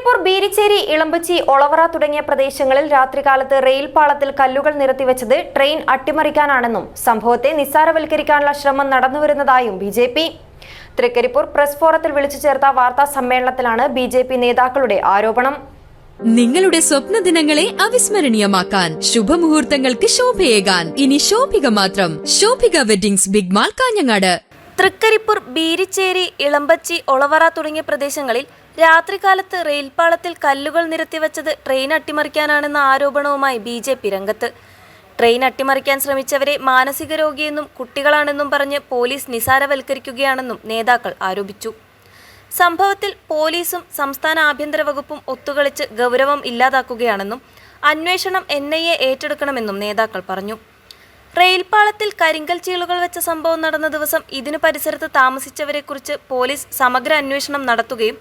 തൃക്കരിപ്പൂർ ബീരിച്ചേരി ഇളമ്പച്ചി ഒളവറ തുടങ്ങിയ പ്രദേശങ്ങളിൽ രാത്രികാലത്ത് റെയിൽപാളത്തിൽ കല്ലുകൾ നിരത്തിവെച്ചത് ട്രെയിൻ അട്ടിമറിക്കാനാണെന്നും സംഭവത്തെ നിസ്സാരവൽക്കരിക്കാനുള്ള ശ്രമം നടന്നുവരുന്നതായും B J P. Trikaripur press ഫോറത്തിൽ വിളിച്ചു ചേർത്ത വാർത്താ സമ്മേളനത്തിലാണ് ബി ജെ പി നേതാക്കളുടെ ആരോപണം. നിങ്ങളുടെ സ്വപ്ന ദിനങ്ങളെ അവിസ്മരണീയമാക്കാൻ ശുഭമുഹൂർത്തങ്ങൾക്ക് ശോഭയേകാൻ. ഇനി ശോഭിക മാത്രം. Shobhika weddings big mall Kanhangad. Trikaripur Beericheri Elambachi Olavara തുടങ്ങിയ പ്രദേശങ്ങളിൽ രാത്രികാലത്ത് റെയിൽപാളത്തിൽ കല്ലുകൾ നിരത്തിവച്ചത് ട്രെയിൻ അട്ടിമറിക്കാനാണെന്ന ആരോപണവുമായി ബി ജെ പി രംഗത്ത്. ട്രെയിൻ അട്ടിമറിക്കാൻ ശ്രമിച്ചവരെ മാനസിക രോഗിയെന്നും കുട്ടികളാണെന്നും പറഞ്ഞ് പോലീസ് നിസാരവൽക്കരിക്കുകയാണെന്നും നേതാക്കൾ ആരോപിച്ചു. സംഭവത്തിൽ പോലീസും സംസ്ഥാന ആഭ്യന്തര വകുപ്പും ഒത്തുകളിച്ച് ഗൗരവം ഇല്ലാതാക്കുകയാണെന്നും അന്വേഷണം എൻ ഐ എ ഏറ്റെടുക്കണമെന്നും നേതാക്കൾ പറഞ്ഞു. റെയിൽപാളത്തിൽ കരിങ്കൽ ചീളുകൾ വെച്ച സംഭവം നടന്ന ദിവസം ഇതിനു പരിസരത്ത് താമസിച്ചവരെക്കുറിച്ച് പോലീസ് സമഗ്ര അന്വേഷണം നടത്തുകയും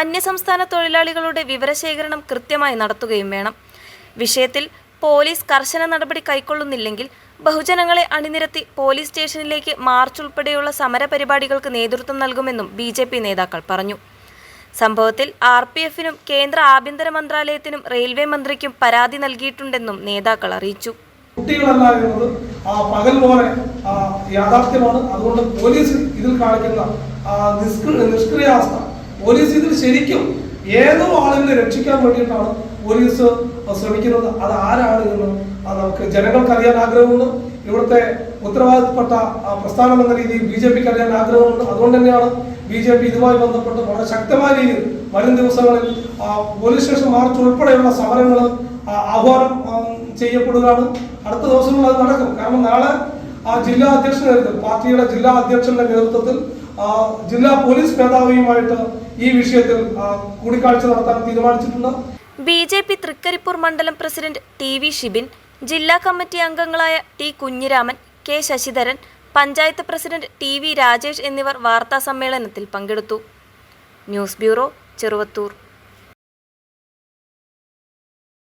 അന്യസംസ്ഥാന തൊഴിലാളികളുടെ വിവരശേഖരണം കൃത്യമായി നടത്തുകയും വേണം. വിഷയത്തിൽ പോലീസ് കർശന നടപടി കൈക്കൊള്ളുന്നില്ലെങ്കിൽ ബഹുജനങ്ങളെ അണിനിരത്തി പോലീസ് സ്റ്റേഷനിലേക്ക് മാർച്ച് ഉൾപ്പെടെയുള്ള സമരപരിപാടികൾക്ക് നേതൃത്വം നൽകുമെന്നും ബി ജെ പി നേതാക്കൾ പറഞ്ഞു. സംഭവത്തിൽ ആർ പി എഫിനും കേന്ദ്ര ആഭ്യന്തര മന്ത്രാലയത്തിനും റെയിൽവേ മന്ത്രിക്കും പരാതി നൽകിയിട്ടുണ്ടെന്നും നേതാക്കൾ അറിയിച്ചു. പകൽ പോലെ ആ, യാഥാർത്ഥ്യമാണ്. അതുകൊണ്ട് പോലീസ് ഇതിൽ കാണിക്കുന്ന ആ, നിഷ്ക്രിയാവസ്ഥ. പോലീസ് ഇതിൽ ശരിക്കും ഏതോ ആളുകളെ രക്ഷിക്കാൻ വേണ്ടിയിട്ടാണ് പോലീസ് ശ്രമിക്കുന്നത്. അത് ആരാണ് എന്ന് ആ, നമുക്ക് ജനങ്ങൾക്ക് അറിയാൻ ആഗ്രഹമുണ്ട്. ഇവിടുത്തെ ഉത്തരവാദിത്തപ്പെട്ട ആ, പ്രസ്ഥാനം എന്ന രീതിയിൽ ബി ജെ പിക്ക് അറിയാൻ ആഗ്രഹമുണ്ട്. അതുകൊണ്ട് തന്നെയാണ് ബി ജെ പി ഇതുമായി ബന്ധപ്പെട്ട് വളരെ ശക്തമായ രീതിയിൽ വരും ദിവസങ്ങളിൽ ആ, പോലീസ് സ്റ്റേഷൻ മാർച്ച് ഉൾപ്പെടെയുള്ള സമരങ്ങൾ ആ, ആഹ്വാനം ആ, ചെയ്യപ്പെടുകയാണ്. അടുത്ത ദിവസങ്ങളിൽ അത് നടക്കും. കാരണം നാളെ ആ ജില്ലാ അധ്യക്ഷന്റെ നേതൃത്വം പാർട്ടിയുടെ ജില്ലാ അധ്യക്ഷന്റെ നേതൃത്വത്തിൽ ജില്ലാ പോലീസ് മേധാവിയുമായിട്ട് ഈ വിഷയത്തിൽ കൂടിക്കാഴ്ച നടത്താൻ തീരുമാനിച്ചിട്ടുണ്ട്. ബി ജെ പി തൃക്കരിപ്പൂർ മണ്ഡലം പ്രസിഡന്റ് ടി വി ഷിബിൻ ജില്ലാ കമ്മിറ്റി അംഗങ്ങളായ T Kunhiraman K Sasidharan panchayat president T V Rajesh എന്നിവർ വാർത്താ സമ്മേളനത്തിൽ പങ്കെടുത്തു. News bureau Cheruvathur.